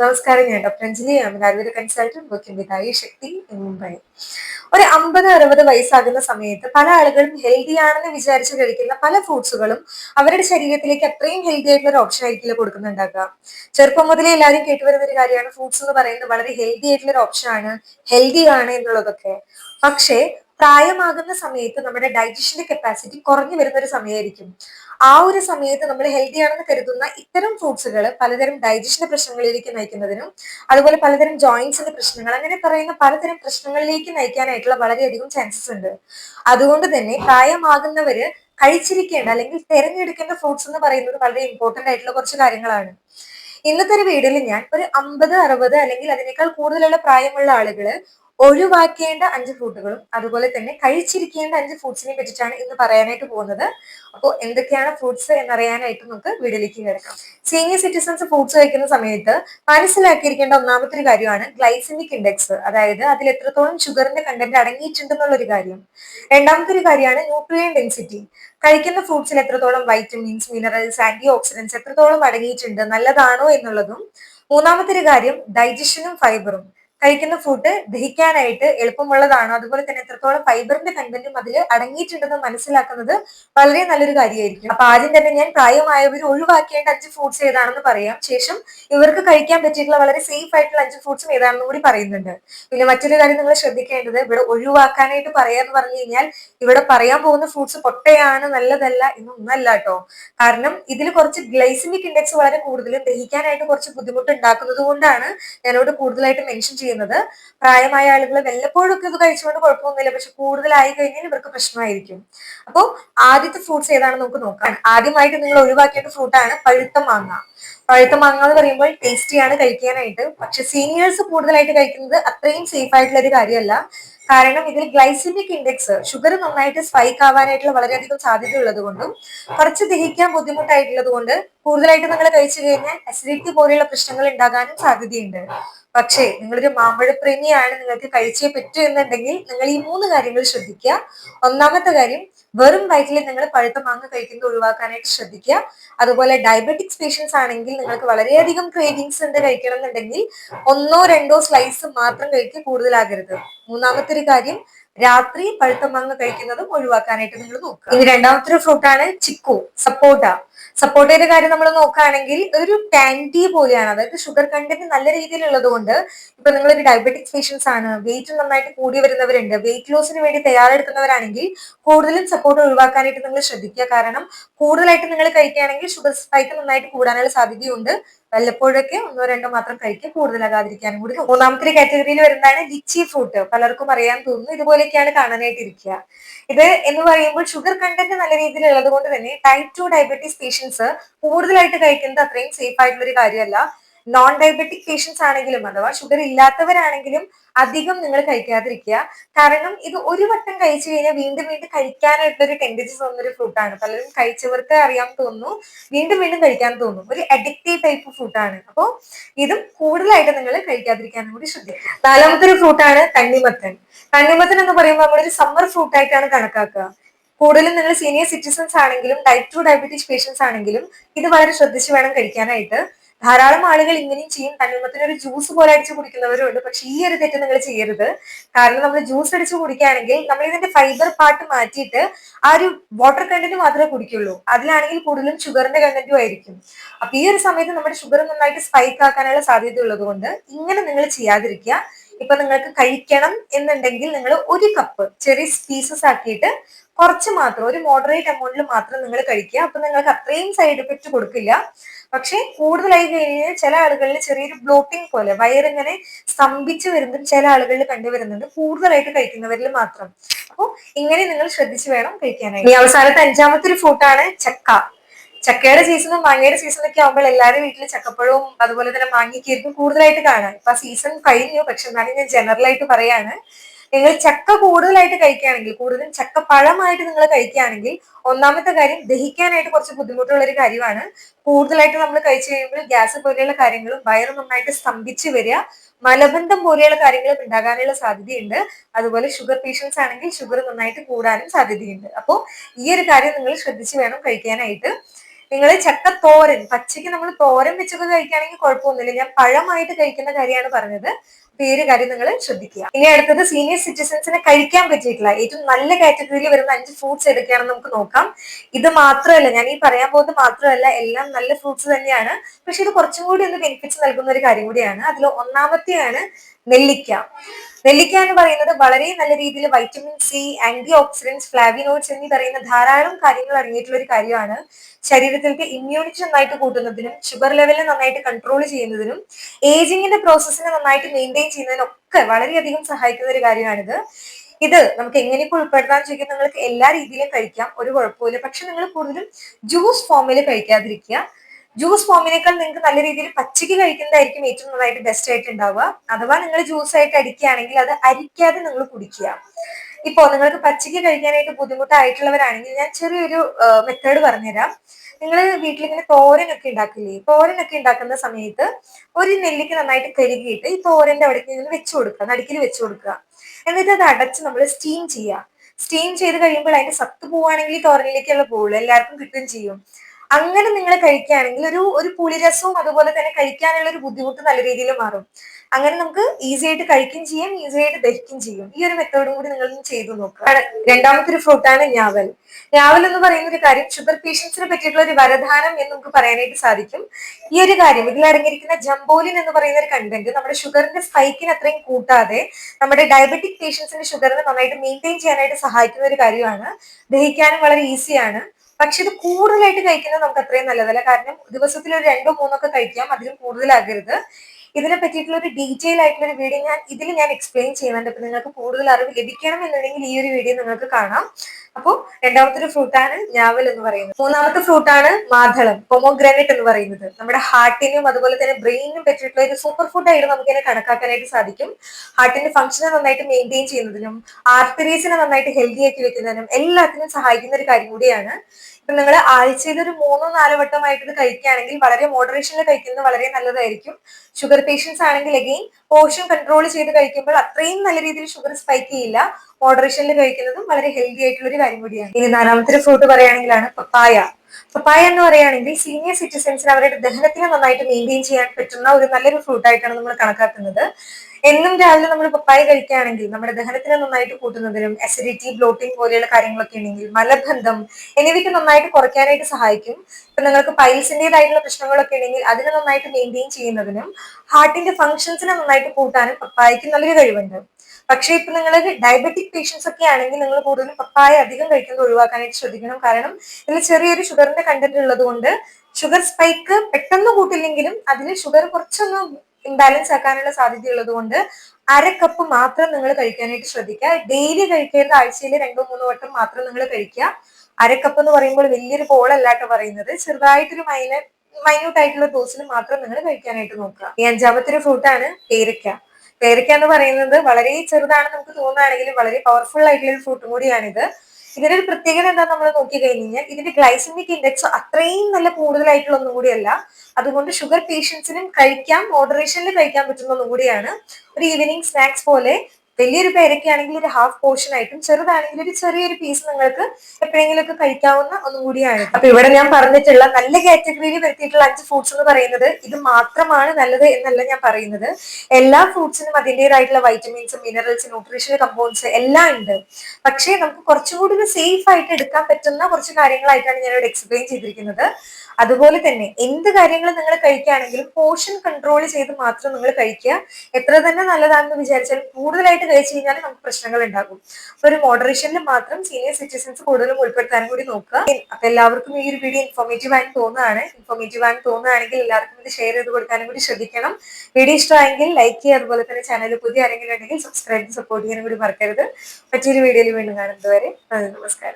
നമസ്കാരം ഞാൻ doctor Anjali. Ayurveda consultant working with I Shakti Mumbai ഒരു അമ്പത് അറുപത് വയസ്സാകുന്ന സമയത്ത് പല ആളുകളും ഹെൽത്തി ആണെന്ന് വിചാരിച്ച് കഴിക്കുന്ന പല ഫ്രൂട്ട്സുകളും അവരുടെ ശരീരത്തിലേക്ക് അത്രയും ഹെൽത്തി ആയിട്ടുള്ള ഓപ്ഷൻ ആയിരിക്കില്ല കൊടുക്കുന്നുണ്ടാക്കുക. ചെറുപ്പം മുതലേ എല്ലാവരും കേട്ടുവരുന്ന ഒരു കാര്യമാണ് ഫ്രൂട്ട്സ് എന്ന് പറയുന്നത് വളരെ ഹെൽത്തി ആയിട്ടുള്ള ഒരു ഓപ്ഷൻ ആണ് ഹെൽത്തി ആണ് എന്നുള്ളതൊക്കെ. പക്ഷേ പ്രായമാകുന്ന സമയത്ത് നമ്മുടെ ഡൈജഷന്റെ കപ്പാസിറ്റി കുറഞ്ഞു വരുന്ന ഒരു സമയമായിരിക്കും. ആ ഒരു സമയത്ത് നമ്മൾ ഹെൽത്തി ആണെന്ന് കരുതുന്ന ഇത്തരം ഫ്രൂട്ട്സുകൾ പലതരം ഡൈജഷന്റെ പ്രശ്നങ്ങളിലേക്ക് നയിക്കുന്നതിനും അതുപോലെ പലതരം ജോയിന്റ്സിന്റെ പ്രശ്നങ്ങൾ അങ്ങനെ പറയുന്ന പലതരം പ്രശ്നങ്ങളിലേക്ക് നയിക്കാനായിട്ടുള്ള വളരെയധികം ചാൻസസ് ഉണ്ട്. അതുകൊണ്ട് തന്നെ പ്രായമാകുന്നവര് കഴിച്ചിരിക്കേണ്ട അല്ലെങ്കിൽ തിരഞ്ഞെടുക്കേണ്ട ഫ്രൂട്ട്സ് എന്ന് പറയുന്നത് വളരെ ഇമ്പോർട്ടന്റ് ആയിട്ടുള്ള കുറച്ച് കാര്യങ്ങളാണ്. ഇന്നത്തെ ഒരു വീഡിയോയിൽ ഞാൻ ഒരു അമ്പത് അറുപത് അല്ലെങ്കിൽ അതിനേക്കാൾ കൂടുതലുള്ള പ്രായമുള്ള ആളുകൾ ഒഴിവാക്കേണ്ട അഞ്ച് ഫ്രൂട്ടുകളും അതുപോലെ തന്നെ കഴിച്ചിരിക്കേണ്ട അഞ്ച് ഫ്രൂട്ട്സിനെ പറ്റിയിട്ടാണ് ഇന്ന് പറയാനായിട്ട് പോകുന്നത്. അപ്പോൾ എന്തൊക്കെയാണ് ഫ്രൂട്ട്സ് എന്നറിയാനായിട്ട് നമുക്ക് വീഡിയോയിലേക്ക് കിടക്കാം. സീനിയർ സിറ്റിസൺസ് ഫ്രൂട്ട്സ് കഴിക്കുന്ന സമയത്ത് മനസ്സിലാക്കിയിരിക്കേണ്ട ഒന്നാമത്തെ ഒരു കാര്യമാണ് ഗ്ലൈസമിക് ഇൻഡെക്സ്. അതായത് അതിൽ എത്രത്തോളം ഷുഗറിന്റെ കണ്ടന്റ് അടങ്ങിയിട്ടുണ്ടെന്നുള്ള ഒരു കാര്യം. രണ്ടാമത്തെ ഒരു കാര്യമാണ് ന്യൂട്രിയൻ ഡെൻസിറ്റി കഴിക്കുന്ന ഫ്രൂട്ട്സിൽ എത്രത്തോളം വൈറ്റമിൻസ് മിനറൽസ് ആന്റി ഓക്സിഡൻസ് എത്രത്തോളം അടങ്ങിയിട്ടുണ്ട് നല്ലതാണോ എന്നുള്ളതും. മൂന്നാമത്തെ ഒരു കാര്യം ഡൈജഷനും ഫൈബറും കഴിക്കുന്ന ഫുഡ് ദഹിക്കാനായിട്ട് എളുപ്പമുള്ളതാണ്? അതുപോലെ തന്നെ എത്രത്തോളം ഫൈബറിന്റെ കണ്ടന്റും അതിൽ അടങ്ങിയിട്ടുണ്ടെന്ന് മനസ്സിലാക്കുന്നത് വളരെ നല്ലൊരു കാര്യമായിരിക്കും. അപ്പൊ ആദ്യം തന്നെ ഞാൻ പ്രായമായവർ ഒഴിവാക്കേണ്ട അഞ്ച് ഫ്രൂട്ട്സ് ഏതാണെന്ന് പറയാം. ശേഷം ഇവർക്ക് കഴിക്കാൻ പറ്റിയിട്ടുള്ള വളരെ സേഫ് ആയിട്ടുള്ള അഞ്ച് ഫ്രൂട്ട്സും ഏതാണെന്ന് കൂടി പറയുന്നുണ്ട്. പിന്നെ മറ്റൊരു കാര്യം നിങ്ങൾ ശ്രദ്ധിക്കേണ്ടത് ഇവിടെ ഒഴിവാക്കാനായിട്ട് പറയാന്ന് പറഞ്ഞു കഴിഞ്ഞാൽ ഇവിടെ പറയാൻ പോകുന്ന ഫ്രൂട്ട്സ് പൊട്ടയാണ് നല്ലതല്ല എന്നൊന്നല്ല കേട്ടോ. കാരണം ഇതിൽ കുറച്ച് ഗ്ലൈസിമിക് ഇൻഡെക്സ് വളരെ കൂടുതലും ദഹിക്കാനായിട്ട് കുറച്ച് ബുദ്ധിമുട്ട് ഉണ്ടാക്കുന്നത് കൊണ്ടാണ് ഞാനിവിടെ കൂടുതലായിട്ട് മെൻഷൻ ചെയ്യുന്നത്. പ്രായമായ ആളുകൾ വല്ലപ്പോഴും ഒക്കെ ഇത് കഴിച്ചുകൊണ്ട് കുഴപ്പമൊന്നുമില്ല. പക്ഷെ കൂടുതലായി കഴിഞ്ഞാൽ ഇവർക്ക് പ്രശ്നമായിരിക്കും. അപ്പോൾ ആദ്യത്തെ ഫ്രൂട്ട്സ് ഏതാണെന്ന് നമുക്ക് നോക്കാം. ആദ്യമായിട്ട് നിങ്ങൾ ഒഴിവാക്കേണ്ട ഫ്രൂട്ടാണ് പഴുത്ത മാങ്ങ. പഴുത്ത മാങ്ങ എന്ന് പറയുമ്പോൾ ടേസ്റ്റിയാണ് കഴിക്കാനായിട്ട്. പക്ഷെ സീനിയേഴ്സ് കൂടുതലായിട്ട് കഴിക്കുന്നത് അത്രയും സേഫ് ആയിട്ടുള്ള ഒരു കാര്യമല്ല. കാരണം ഇതിൽ ഗ്ലൈസിമിക് ഇൻഡെക്സ് ഷുഗർ നന്നായിട്ട് സ്പൈക്ക് ആവാനായിട്ടുള്ള വളരെയധികം സാധ്യത ഉള്ളത് കൊണ്ടും കുറച്ച് ദഹിക്കാൻ ബുദ്ധിമുട്ടായിട്ടുള്ളത് കൊണ്ട് കൂടുതലായിട്ട് നിങ്ങൾ കഴിച്ചു കഴിഞ്ഞാൽ അസിഡിറ്റി പോലെയുള്ള പ്രശ്നങ്ങൾ ഉണ്ടാകാനും സാധ്യതയുണ്ട്. പക്ഷേ നിങ്ങളൊരു മാമ്പഴപ്രേമിയാണ് നിങ്ങൾക്ക് കഴിച്ചേ പറ്റൂ എന്നുണ്ടെങ്കിൽ നിങ്ങൾ ഈ മൂന്ന് കാര്യങ്ങൾ ശ്രദ്ധിക്കുക. ഒന്നാമത്തെ കാര്യം വെറും വയറ്റിൽ നിങ്ങൾ പഴുത്ത മാങ്ങ കഴിക്കുന്നത് ഒഴിവാക്കാനായിട്ട് ശ്രദ്ധിക്കുക. അതുപോലെ ഡയബറ്റിക്സ് പേഷ്യൻസ് ആണെങ്കിൽ നിങ്ങൾക്ക് വളരെയധികം ക്രേവിങ്സ് ഉണ്ട് കഴിക്കണം എന്നുണ്ടെങ്കിൽ ഒന്നോ രണ്ടോ സ്ലൈസ് മാത്രം കഴിക്കുക കൂടുതലാകരുത്. മൂന്നാമത്തെ ഒരു കാര്യം രാത്രി പഴുത്ത മാങ്ങ കഴിക്കുന്നതും ഒഴിവാക്കാനായിട്ട് നിങ്ങൾ നോക്കുക. ഇനി രണ്ടാമത്തെ ഒരു ഫ്രൂട്ടാണ് ചിക്കു സപ്പോട്ട. സപ്പോർട്ടയുടെ കാര്യം നമ്മൾ നോക്കുകയാണെങ്കിൽ ഒരു കാൻഡി പോലെയാണ്. അതായത് ഷുഗർ കണ്ടന്റ് നല്ല രീതിയിലുള്ളത് കൊണ്ട് ഇപ്പൊ നിങ്ങൾ ഒരു ഡയബറ്റിക് പേഷ്യൻസ് ആണ്. വെയിറ്റ് നന്നായിട്ട് കൂടി വരുന്നവരുണ്ട്. വെയിറ്റ് ലോസിന് വേണ്ടി തയ്യാറെടുക്കുന്നവരാണെങ്കിൽ കൂടുതലും സപ്പോർട്ട് ഒഴിവാക്കാനായിട്ട് നിങ്ങൾ ശ്രദ്ധിക്കുക. കാരണം കൂടുതലായിട്ട് നിങ്ങൾ കഴിക്കുകയാണെങ്കിൽ ഷുഗർ സ്പൈക്ക് നന്നായിട്ട് കൂടാനുള്ള സാധ്യതയുണ്ട്. വല്ലപ്പോഴൊക്കെ ഒന്നോ രണ്ടോ മാത്രം കഴിക്കുക കൂടുതലാകാതിരിക്കാനും കൂടി മൂന്നാമത്തെ കാറ്റഗറിയിൽ വരുന്നതാണ് ലിച്ചി ഫ്രൂട്ട് പലർക്കും അറിയാൻ തോന്നുന്നു. ഇതുപോലെയൊക്കെയാണ് കാണാനായിട്ട് ഇരിക്കുക ഇത് എന്ന് പറയുമ്പോൾ ഷുഗർ കണ്ടന്റ് നല്ല രീതിയിൽ ഉള്ളത് കൊണ്ട് തന്നെ ടൈപ്പ് ടു ഡയബറ്റീസ് പേഷ്യൻസ് കൂടുതലായിട്ട് കഴിക്കുന്നത് അത്രയും സേഫ് ആയിട്ടുള്ള ഒരു കാര്യമല്ല. നോൺ ഡയബറ്റിക് പേഷ്യൻസ് ആണെങ്കിലും അഥവാ ഷുഗർ ഇല്ലാത്തവരാണെങ്കിലും അധികം നിങ്ങൾ കഴിക്കാതിരിക്കുക. കാരണം ഇത് ഒരു വട്ടം കഴിച്ചു കഴിഞ്ഞാൽ വീണ്ടും വീണ്ടും കഴിക്കാനായിട്ടുള്ള ഒരു ടെൻഡൻസി തോന്നുന്ന ഒരു ആണ്. പലരും കഴിച്ചവർക്ക് അറിയാൻ തോന്നുന്നു. വീണ്ടും വീണ്ടും കഴിക്കാൻ തോന്നും. ഒരു അഡിക്റ്റീവ് ടൈപ്പ് ഫ്രൂട്ടാണ് അപ്പോൾ ഇതും കൂടുതലായിട്ട് നിങ്ങൾ കഴിക്കാതിരിക്കാനും കൂടി ശ്രദ്ധിക്കുക. നാലാമത്തെ ഒരു ഫ്രൂട്ടാണ് തണ്ണിമത്തൻ. തണ്ണിമത്തൻ എന്ന് പറയുമ്പോൾ നമ്മളൊരു സമ്മർ ഫ്രൂട്ടായിട്ടാണ് കണക്കാക്കുക. കൂടുതലും നിങ്ങൾ സീനിയർ സിറ്റിസൺസ് ആണെങ്കിലും ടൈപ്പ് ടു ഡയബറ്റീസ് പേഷ്യൻസ് ആണെങ്കിലും ഇത് വളരെ ശ്രദ്ധിച്ച് വേണം കഴിക്കാനായിട്ട്. ധാരാളം ആളുകൾ ഇങ്ങനെയും ചെയ്യും. തണ്ണിമത്തിന് ഒരു ജ്യൂസ് പോലെ അടിച്ച് കുടിക്കുന്നവരുണ്ട് പക്ഷെ ഈ ഒരു തെറ്റ് നിങ്ങൾ ചെയ്യരുത്. കാരണം നമ്മൾ ജ്യൂസ് അടിച്ച് കുടിക്കുകയാണെങ്കിൽ നമ്മൾ ഇതിന്റെ ഫൈബർ പാർട്ട് മാറ്റിയിട്ട് ആ ഒരു വാട്ടർ കണ്ടന്റ് മാത്രമേ കുടിക്കുള്ളൂ. അതിലാണെങ്കിൽ കൂടുതലും ഷുഗറിന്റെ കണ്ടന്റും ആയിരിക്കും. അപ്പൊ ഈ ഒരു സമയത്ത് നമ്മുടെ ഷുഗർ നന്നായിട്ട് സ്പൈക്ക് ആക്കാനുള്ള സാധ്യത ഉള്ളത് കൊണ്ട് ഇങ്ങനെ നിങ്ങൾ ചെയ്യാതിരിക്കുക. ഇപ്പൊ നിങ്ങൾക്ക് കഴിക്കണം എന്നുണ്ടെങ്കിൽ നിങ്ങൾ ഒരു കപ്പ് ചെറിയ പീസസ് ആക്കിയിട്ട് കുറച്ച് മാത്രം ഒരു മോഡറേറ്റ് എമൗണ്ടിൽ മാത്രം നിങ്ങൾ കഴിക്കുക. അപ്പൊ നിങ്ങൾക്ക് അത്രയും സൈഡ് ഇഫക്റ്റ് കൊടുക്കില്ല. പക്ഷെ കൂടുതലായി കഴിഞ്ഞാൽ ചില ആളുകളിൽ ചെറിയൊരു ബ്ലോട്ടിംഗ് പോലെ വയറിങ്ങനെ സ്തംഭിച്ചു വരുന്നതും ചില ആളുകളിൽ കണ്ടുവരുന്നുണ്ട് കൂടുതലായിട്ട് കഴിക്കുന്നവരിൽ മാത്രം. അപ്പോൾ ഇങ്ങനെ നിങ്ങൾ ശ്രദ്ധിച്ചു വേണം കഴിക്കാനായി അവസാനത്തെ അഞ്ചാമത്തെ ഒരു ഫ്രൂട്ടാണ് ചക്ക. ചക്കയുടെ സീസണും മാങ്ങയുടെ സീസണൊക്കെ ആകുമ്പോൾ എല്ലാവരും വീട്ടിൽ ചക്കപ്പഴവും അതുപോലെ തന്നെ മാങ്ങയ്ക്കായിരിക്കും കൂടുതലായിട്ട് കാണാം ഇപ്പൊ സീസൺ കഴിഞ്ഞു പക്ഷെ എന്നാലും ഞാൻ ജനറൽ ആയിട്ട് പറയാണ് നിങ്ങൾ ചക്ക കൂടുതലായിട്ട് കഴിക്കുകയാണെങ്കിൽ കൂടുതലും ചക്ക പഴമായിട്ട് നിങ്ങൾ കഴിക്കുകയാണെങ്കിൽ ഒന്നാമത്തെ കാര്യം ദഹിക്കാനായിട്ട് കുറച്ച് ബുദ്ധിമുട്ടുള്ള ഒരു കാര്യമാണ്. കൂടുതലായിട്ട് നമ്മൾ കഴിച്ചു കഴിയുമ്പോൾ ഗ്യാസ് പോലെയുള്ള കാര്യങ്ങളും വയറ് നന്നായിട്ട് സ്തംഭിച്ച് വരിക മലബന്ധം പോലെയുള്ള കാര്യങ്ങളും ഉണ്ടാകാനുള്ള സാധ്യതയുണ്ട്. അതുപോലെ ഷുഗർ പേഷ്യൻസ് ആണെങ്കിൽ ഷുഗർ നന്നായിട്ട് കൂടാനും സാധ്യതയുണ്ട്. അപ്പോൾ ഈ ഒരു കാര്യം നിങ്ങൾ ശ്രദ്ധിച്ചു വേണം കഴിക്കാനായിട്ട്. നിങ്ങൾ ചക്ക തോരൻ പച്ചയ്ക്ക് നമ്മൾ തോരൻ വെച്ചൊക്കെ കഴിക്കുകയാണെങ്കിൽ കുഴപ്പമൊന്നുമില്ല. ഞാൻ പഴമായിട്ട് കഴിക്കുന്ന കാര്യമാണ് പറഞ്ഞത്. പേര് കാര്യം നിങ്ങൾ ശ്രദ്ധിക്കുക. ഇനി അടുത്തത് സീനിയർ സിറ്റിസൺസിനെ കഴിക്കാൻ പറ്റിയിട്ടില്ല ഏറ്റവും നല്ല കാറ്റഗറിയിൽ വരുന്ന അഞ്ച് ഫ്രൂട്ട്സ് ഏതൊക്കെയാണെന്ന് നമുക്ക് നോക്കാം. ഇത് മാത്രമല്ല ഞാൻ ഈ പറയാൻ പോകുന്നത് മാത്രമല്ല എല്ലാം നല്ല ഫ്രൂട്ട്സ് തന്നെയാണ്. പക്ഷെ ഇത് കുറച്ചും കൂടി ഒന്ന് ബെനിഫിറ്റ്സ് നൽകുന്ന ഒരു കാര്യം കൂടിയാണ്. അതിൽ ഒന്നാമത്തെയാണ് നെല്ലിക്ക. നെല്ലിക്ക എന്ന് പറയുന്നത് വളരെ നല്ല രീതിയിൽ vitamin C antioxidants flavonoids എന്നീ പറയുന്ന ധാരാളം കാര്യങ്ങൾ അടങ്ങിയിട്ടുള്ള ഒരു കാര്യമാണ്. ശരീരത്തിലേക്ക് ഇമ്മ്യൂണിറ്റി നന്നായിട്ട് കൂട്ടുന്നതിനും ഷുഗർ ലെവലിനെ നന്നായിട്ട് കൺട്രോൾ ചെയ്യുന്നതിനും ഏജിങ്ങിന്റെ പ്രോസസ്സിനെ നന്നായിട്ട് മെയിന്റെയിൻ ചെയ്യുന്നതിനൊക്കെ വളരെയധികം സഹായിക്കുന്ന ഒരു കാര്യമാണിത്. ഇത് നമുക്ക് എങ്ങനെയൊക്കെ ഉൾപ്പെടുത്താൻ ചോദിക്കാൻ നിങ്ങൾക്ക് എല്ലാ രീതിയിലും കഴിക്കാം. ഒരു കുഴപ്പമില്ല പക്ഷെ നിങ്ങൾ കൂടുതലും ജ്യൂസ് ഫോമിൽ കഴിക്കാതിരിക്കുക. ജ്യൂസ് ഫോമിനേക്കാൾ നിങ്ങൾക്ക് നല്ല രീതിയിൽ പച്ചയ്ക്ക് കഴിക്കുന്നതായിരിക്കും ഏറ്റവും നന്നായിട്ട് ബെസ്റ്റ് ആയിട്ട് ഉണ്ടാവുക. അഥവാ നിങ്ങൾ ജ്യൂസ് ആയിട്ട് അടിക്കുകയാണെങ്കിൽ അത് അരിക്കാതെ നിങ്ങൾ കുടിക്കുക. ഇപ്പോ നിങ്ങൾക്ക് പച്ചയ്ക്ക് കഴിക്കാനായിട്ട് ബുദ്ധിമുട്ടായിട്ടുള്ളവരാണെങ്കിൽ ഞാൻ ചെറിയൊരു മെത്തേഡ് പറഞ്ഞുതരാം. നിങ്ങൾ വീട്ടിലിങ്ങനെ തോരനൊക്കെ ഉണ്ടാക്കില്ലേ? തോരനൊക്കെ ഉണ്ടാക്കുന്ന സമയത്ത് ഒരു നെല്ലിക്ക് നന്നായിട്ട് കഴുകിയിട്ട് ഈ തോരന്റെ അവിടേക്ക് നിങ്ങൾ വെച്ചു കൊടുക്കുക. നടുക്കിൽ വെച്ചു കൊടുക്കുക. എന്നിട്ട് അത് അടച്ച് നമ്മൾ സ്റ്റീം ചെയ്യുക. സ്റ്റീം ചെയ്ത് കഴിയുമ്പോൾ അതിന്റെ സത്ത് പോവുകയാണെങ്കിൽ തോരനിലേക്കുള്ള പോവുള്ളൂ എല്ലാവർക്കും കിട്ടുകയും ചെയ്യും. അങ്ങനെ നിങ്ങൾ കഴിക്കുകയാണെങ്കിൽ ഒരു ഒരു പുളിരസവും അതുപോലെ തന്നെ കഴിക്കാനുള്ള ഒരു ബുദ്ധിമുട്ട് നല്ല രീതിയിൽ മാറും. അങ്ങനെ നമുക്ക് ഈസി ആയിട്ട് കഴിക്കുകയും ചെയ്യാം ഈസി ആയിട്ട് ദഹിക്കുകയും ചെയ്യും. ഈ ഒരു മെത്തേഡും കൂടി നിങ്ങൾ ചെയ്തു നോക്കുക. രണ്ടാമത്തെ ഒരു ഫ്രൂട്ടാണ് ഞാവൽ. ഞാവൽ എന്ന് പറയുന്ന ഒരു കാര്യം ഷുഗർ പേഷ്യൻസിനെ പറ്റിയിട്ടുള്ള ഒരു വരദാനം എന്ന് നമുക്ക് പറയാനായിട്ട് സാധിക്കും. ഈ ഒരു കാര്യം ഇതിൽ അടങ്ങിയിരിക്കുന്ന ജംബോലിൻ എന്ന് പറയുന്ന ഒരു കണ്ടന്റ് നമ്മുടെ ഷുഗറിന്റെ സ്പൈക്കിന് അത്രയും കൂട്ടാതെ നമ്മുടെ ഡയബറ്റിക് പേഷ്യൻസിന്റെ ഷുഗറിനെ നന്നായിട്ട് മെയിന്റെയിൻ ചെയ്യാനായിട്ട് സഹായിക്കുന്ന ഒരു കാര്യമാണ്. ദഹിക്കാനും വളരെ ഈസിയാണ് പക്ഷെ ഇത് കൂടുതലായിട്ട് കഴിക്കുന്നത് നമുക്ക് അത്രയും നല്ലതല്ല. കാരണം ദിവസത്തിൽ ഒരു രണ്ടോ മൂന്നോ ഒക്കെ കഴിക്കാം. അതിലും കൂടുതലാകരുത്. ഇതിനെ പറ്റിയിട്ടുള്ള ഒരു ഡീറ്റെയിൽ ആയിട്ടുള്ള ഒരു വീഡിയോ ഞാൻ ഇതിൽ ഞാൻ എക്സ്പ്ലെയിൻ ചെയ്യുന്നുണ്ട്. അപ്പൊ നിങ്ങൾക്ക് കൂടുതൽ അറിവ് ലഭിക്കണം എന്നുണ്ടെങ്കിൽ ഈ ഒരു വീഡിയോ നിങ്ങൾക്ക് കാണാം. അപ്പോൾ രണ്ടാമത്തെ ഒരു ഫ്രൂട്ടാണ് ഞാവൽ എന്ന് പറയുന്നത്. മൂന്നാമത്തെ ഫ്രൂട്ടാണ് മാധളം പൊമോഗ്രാനൈറ്റ് എന്ന് പറയുന്നത്. നമ്മുടെ ഹാർട്ടിനും അതുപോലെ തന്നെ ബ്രെയിനിനും പറ്റിയിട്ടുള്ള ഒരു സൂപ്പർ ഫുഡ് ആയിട്ട് നമുക്ക് ഇതിനെ കണക്കാക്കാനായിട്ട് സാധിക്കും. ഹാർട്ടിന്റെ ഫംഗ്ഷനെ നന്നായിട്ട് മെയിന്റെയിൻ ചെയ്യുന്നതിനും ആർട്ടറീസിനെ നന്നായിട്ട് ഹെൽത്തി ആക്കി വെക്കുന്നതിനും എല്ലാത്തിനും സഹായിക്കുന്ന ഒരു കാര്യം കൂടിയാണ് നിങ്ങൾ ആഴ്ചയിൽ ഒരു മൂന്നോ നാലോ വട്ടമായിട്ട് ഇത് കഴിക്കുകയാണെങ്കിൽ വളരെ മോഡറേഷനിൽ കഴിക്കുന്നത് വളരെ നല്ലതായിരിക്കും. ഷുഗർ പേഷ്യൻസ് ആണെങ്കിൽ അഗെയിൻ പോർഷൻ കൺട്രോൾ ചെയ്ത് കഴിക്കുമ്പോൾ അത്രയും നല്ല രീതിയിൽ ഷുഗർ സ്പൈക്ക് ചെയ്യില്ല. മോഡറേഷനിൽ കഴിക്കുന്നതും വളരെ ഹെൽത്തി ആയിട്ടുള്ള ഒരു കാര്യം കൂടിയാണ്. ഇനി നാലാമത്തെ ഫ്രൂട്ട് പറയുകയാണെങ്കിലാണ് പപ്പായ പപ്പായ എന്ന് പറയുകയാണെങ്കിൽ സീനിയർ സിറ്റിസൺസിന് അവരുടെ ദഹനത്തിനെ നന്നായിട്ട് മെയിന്റെയിൻ ചെയ്യാൻ പറ്റുന്ന ഒരു നല്ലൊരു ഫ്രൂട്ടായിട്ടാണ് നമ്മൾ കണക്കാക്കുന്നത്. എന്നും രാവിലെ നമ്മൾ പപ്പായ കഴിക്കുകയാണെങ്കിൽ നമ്മുടെ ദഹനത്തിനെ നന്നായിട്ട് കൂട്ടുന്നതിനും അസിഡിറ്റി ബ്ലോട്ടിംഗ് പോലെയുള്ള കാര്യങ്ങളൊക്കെ ഉണ്ടെങ്കിൽ മലബന്ധം എന്നിവയ്ക്ക് നന്നായിട്ട് കുറയ്ക്കാനായിട്ട് സഹായിക്കും. ഇപ്പൊ നിങ്ങൾക്ക് പൈൽസിന്റെതായിട്ടുള്ള പ്രശ്നങ്ങളൊക്കെ ഉണ്ടെങ്കിൽ അതിനെ നന്നായിട്ട് മെയിന്റെയിൻ ചെയ്യുന്നതിനും ഹാർട്ടിന്റെ ഫംഗ്ഷൻസിനെ നന്നായിട്ട് കൂട്ടാനും പപ്പായക്ക് നല്ലൊരു കഴിവുണ്ട്. പക്ഷെ ഇപ്പൊ നിങ്ങൾ ഡയബറ്റിക് പേഷ്യൻസ് ഒക്കെ ആണെങ്കിൽ നിങ്ങൾ കൂടുതലും പപ്പായ അധികം കഴിക്കുന്നത് ഒഴിവാക്കാനായിട്ട് ശ്രദ്ധിക്കണം. കാരണം ഇതിൽ ചെറിയൊരു ഷുഗറിന്റെ കണ്ടന്റ് ഉള്ളത് കൊണ്ട് ഷുഗർ സ്പൈക്ക് പെട്ടെന്ന് കൂട്ടില്ലെങ്കിലും അതിൽ ഷുഗർ കുറച്ചൊന്ന് ഇംബാലൻസ് ആക്കാനുള്ള സാധ്യത ഉള്ളത് കൊണ്ട് അര കപ്പ് മാത്രം നിങ്ങൾ കഴിക്കാനായിട്ട് ശ്രദ്ധിക്കുക. ഡെയിലി കഴിക്കേണ്ട ആഴ്ചയിൽ രണ്ടോ മൂന്നോ വട്ടം മാത്രം നിങ്ങൾ കഴിക്കുക. അര കപ്പ് എന്ന് പറയുമ്പോൾ വലിയൊരു കോളല്ലാട്ടോ പറയുന്നത്. ചെറുതായിട്ടൊരു മൈന മൈന്യൂട്ട് ആയിട്ടുള്ള ഡോസിൽ മാത്രം നിങ്ങൾ കഴിക്കാനായിട്ട് നോക്കുക. ഈ അഞ്ചാമത്തെ ഒരു ഫ്രൂട്ടാണ് പേരയ്ക്ക. പേരയ്ക്ക എന്ന് പറയുന്നത് വളരെ ചെറുതാണ് നമുക്ക് തോന്നുകയാണെങ്കിലും വളരെ പവർഫുൾ ആയിട്ടുള്ള ഒരു ഫ്രൂട്ടും കൂടിയാണിത്. ഇതിന്റെ ഒരു പ്രത്യേകത എന്താ നമ്മൾ നോക്കി കഴിഞ്ഞാൽ ഇതിന്റെ ഗ്ലൈസമിക് ഇൻഡെക്സ് അത്രയും നല്ല കൂടുതലായിട്ടുള്ള ഒന്നും കൂടിയല്ല. അതുകൊണ്ട് ഷുഗർ പേഷ്യൻസിനും കഴിക്കാം മോഡറേഷനിൽ കഴിക്കാൻ പറ്റുന്ന ഒന്നും കൂടിയാണ്. ഒരു ഈവനിങ് സ്നാക്സ് പോലെ വലിയൊരു പേരൊക്കെയാണെങ്കിൽ ഒരു ഹാഫ് പോർഷൻ ആയിട്ടും ചെറുതാണെങ്കിൽ ഒരു ചെറിയൊരു പീസ് നിങ്ങൾക്ക് എപ്പോഴെങ്കിലും ഒക്കെ കഴിക്കാവുന്ന ഒന്നും കൂടിയാണ് അപ്പൊ ഇവിടെ ഞാൻ പറഞ്ഞിട്ടുള്ള നല്ല കാറ്റഗറിയിൽ വരുത്തിയിട്ടുള്ള അഞ്ച് ഫ്രൂട്ട്സ് എന്ന് പറയുന്നത് ഇത് മാത്രമാണ് നല്ലത് എന്നല്ല ഞാൻ പറയുന്നത്. എല്ലാ ഫ്രൂട്ട്സിനും അതിന്റെതായിട്ടുള്ള വൈറ്റമിൻസ് മിനറൽസ് ന്യൂട്രീഷണൽ കമ്പോണ്ട്സ് എല്ലാം ഉണ്ട്. പക്ഷേ നമുക്ക് കുറച്ചുകൂടി സേഫ് ആയിട്ട് എടുക്കാൻ പറ്റുന്ന കുറച്ച് കാര്യങ്ങളായിട്ടാണ് ഞാനിവിടെ എക്സ്പ്ലെയിൻ ചെയ്തിരിക്കുന്നത്. അതുപോലെ തന്നെ എന്ത് കാര്യങ്ങൾ നിങ്ങൾ കഴിക്കുകയാണെങ്കിലും പോർഷൻ കൺട്രോൾ ചെയ്ത് മാത്രം നിങ്ങൾ കഴിക്കുക. എത്ര തന്നെ നല്ലതാണെന്ന് വിചാരിച്ചാൽ കൂടുതലായിട്ട് കഴിച്ചു കഴിഞ്ഞാൽ നമുക്ക് പ്രശ്നങ്ങൾ ഉണ്ടാകും. അപ്പൊ ഒരു മോഡറേഷനിൽ മാത്രം സീനിയർ സിറ്റിസൺസ് കൂടുതലും ഉൾപ്പെടുത്താനും കൂടി നോക്കുക. അപ്പൊ എല്ലാവർക്കും ഈ ഒരു വീഡിയോ ഇൻഫോർമേറ്റീവ് ആയി തോന്നുകയാണ്. ഇൻഫോർമേറ്റീവ് ആയി തോന്നുകയാണെങ്കിൽ എല്ലാവർക്കും ഇത് ഷെയർ ചെയ്ത് കൊടുക്കാനും കൂടി ശ്രദ്ധിക്കണം. വീഡിയോ ഇഷ്ടമായെങ്കിൽ ലൈക്ക് ചെയ്യുക. അതുപോലെ തന്നെ ചാനൽ പുതിയ ആരെങ്കിലും ഉണ്ടെങ്കിൽ സബ്സ്ക്രൈബ് സപ്പോർട്ട് ചെയ്യാനും കൂടി മറക്കരുത്. മറ്റൊരു വീഡിയോയിൽ വീണ്ടും കാണുന്നതുവരെ നന്ദി നമസ്കാരം.